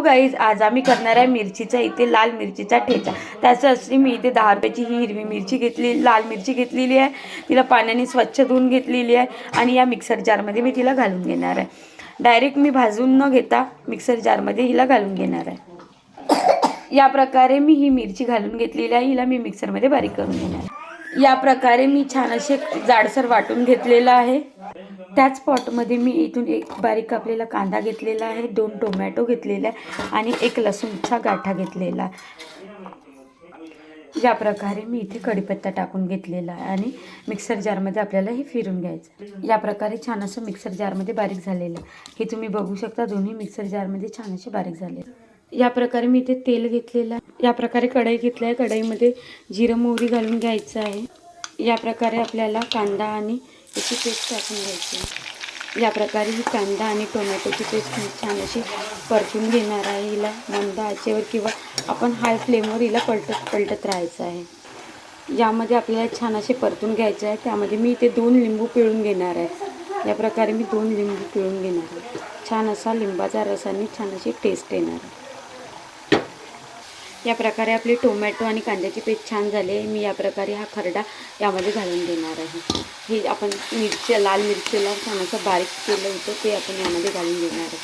Guys आज आम्ही करणार आहे मिरचीचा इथे लाल मिरचीचा ठेचा. त्यासाठी मी इथे दहा रुपयाची ही हिरवी मिरची घेतली लाल मिरची घेतलेली आहे. तिला पाण्याने स्वच्छ धुवून घेतलेली आहे आणि या मिक्सर जारमध्ये मी तिला घालून घेणार आहे. डायरेक्ट मी भाजून न घेता मिक्सर जारमध्ये हिला घालून घेणार आहे. या प्रकारे मी ही मिरची घालून घेतलेली आहे हिला मी मिक्सरमध्ये बारीक करून घेणार आहे. या प्रकारे मी छान असे जाडसर वाटून घेतलेलं आहे. त्याच पॉटमध्ये मी इथून एक बारीक कापलेला कांदा घेतलेला आहे दोन टोमॅटो घेतलेला आहे आणि एक लसूणचा गाठा घेतलेला आहे. या प्रकारे मी इथे कढीपत्ता टाकून घेतलेला आहे आणि मिक्सर जारमध्ये आपल्याला हे फिरून घ्यायचं या प्रकारे छान असं मिक्सर जारमध्ये बारीक झालेलं आहे. हे तुम्ही बघू शकता दोन्ही मिक्सर जारमध्ये छान असे बारीक झाले या प्रकारे मी इथे तेल घेतलेलं आहे. या प्रकारे कढई घेतली आहे. कढईमध्ये जिरं मोहरी घालून घ्यायचं आहे. या प्रकारे आपल्याला कांदा आणि याची पेस्ट टाकून घ्यायची आहे. या प्रकारे ही कांदा आणि टोमॅटोची पेस्ट मी छान अशी परतून घेणार आहे. हिला मंद आचेवर किंवा आपण हाय फ्लेमवर हिला पलटत पलटत राहायचं आहे. यामध्ये आपल्याला छान असे परतून घ्यायचे आहे. त्यामध्ये मी इथे दोन लिंबू पिळून घेणार आहे. या प्रकारे मी दोन लिंबू पिळून घेणार आहे. छान असा लिंबाचा रसाने छान अशी टेस्ट येणार आहे. या प्रकारे आपली टोमॅटो आणि कांद्याची पेस्ट छान झाली आहे. मी या प्रकारे हा खरडा यामध्ये घालून देणार आहे. हे आपण मिरची लाल मिरचीला छान असं बारीक केलं होतं ते आपण यामध्ये घालून देणार आहे.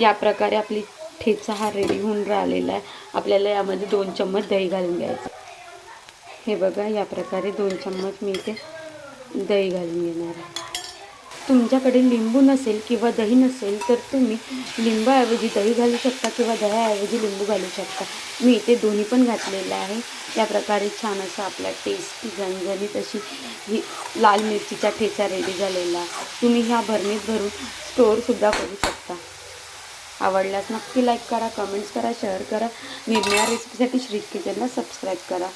या प्रकारे आपली ठेचा हा रेडी होऊन राहिलेला आहे. आपल्याला यामध्ये दोन चम्मच दही घालून घ्यायचं. हे बघा या प्रकारे दोन चम्मच मी इथे दही घालून घेणार आहे. तुमच्याकडे लिंबू नसेल किंवा दही नसेल तर तुम्ही लिंबाऐवजी दही घालू शकता किंवा दह्याऐवजी लिंबू घालू शकता. मी इथे दोन्ही पण घातलेलं आहे. या प्रकारे छान असं आपला टेस्टी झणझणीत अशी ही लाल मिरचीचा ठेचा रेडी झालेला. तुम्ही ह्या भरणीत भरून स्टोअरसुद्धा करू शकता. आवडल्यास नक्की लाईक करा कमेंट्स करा शेअर करा. निर्णया रेसिपीसाठी श्री किचनला सबस्क्राईब करा.